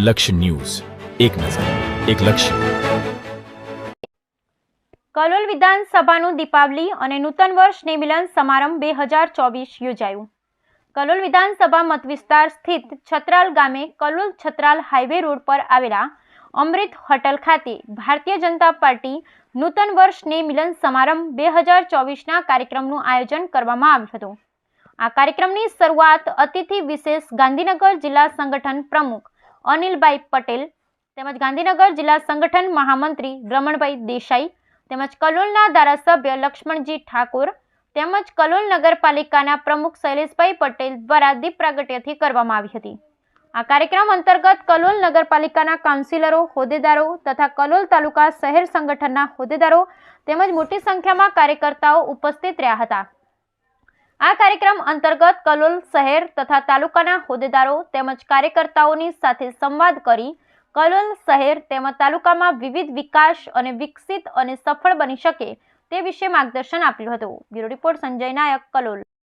લક્ષ્ય ન્યૂઝ. એક નજર, એક લક્ષ્ય. કલોલ વિધાનસભાનું દીપાવલી અને નૂતન વર્ષ નિમિલન સમારંભ બે હજાર ચોવીસ યોજાયું. કલોલ વિધાનસભા મતવિસ્તાર સ્થિત છત્રાલ ગામે કલોલ છત્રાલ હાઈવે રોડ પર આવેલા અમૃત હોટલ ખાતે ભારતીય જનતા પાર્ટી નૂતન વર્ષ ને મિલન સમારંભ બે હજાર ચોવીસના કાર્યક્રમનું આયોજન કરવામાં આવ્યું હતું. આ કાર્યક્રમની શરૂઆત અતિથિ વિશેષ ગાંધીનગર જિલ્લા સંગઠન પ્રમુખ અનિલભાઈ પટેલ તેમજ ગાંધીનગર જિલ્લા સંગઠન મહામંત્રી રમણભાઈ દેસાઈ તેમજ કલોલના ધારાસભ્ય લક્ષ્મણજી ઠાકોર તેમજ કલોલ નગરપાલિકાના પ્રમુખ શૈલેષભાઈ પટેલ દ્વારા દીપ પ્રાગટ્યથી કરવામાં આવી હતી. આ કાર્યક્રમ અંતર્ગત કલોલ નગરપાલિકાના કાઉન્સિલરો, હોદ્દેદારો તથા કલોલ તાલુકા શહેર સંગઠનના હોદ્દેદારો તેમજ મોટી સંખ્યામાં કાર્યકર્તાઓ ઉપસ્થિત રહ્યા હતા. આ કાર્યક્રમ અંતર્ગત કલોલ શહેર તથા તાલુકાના હોદ્દેદારો તેમજ કાર્યકર્તાઓની સાથે સંવાદ કરી કલોલ શહેર તેમજ તાલુકામાં વિવિધ વિકાસ અને વિકસિત અને સફળ બની શકે તે વિશે માર્ગદર્શન આપ્યું હતું. Bureau report Sanjay Nayak, Kalol.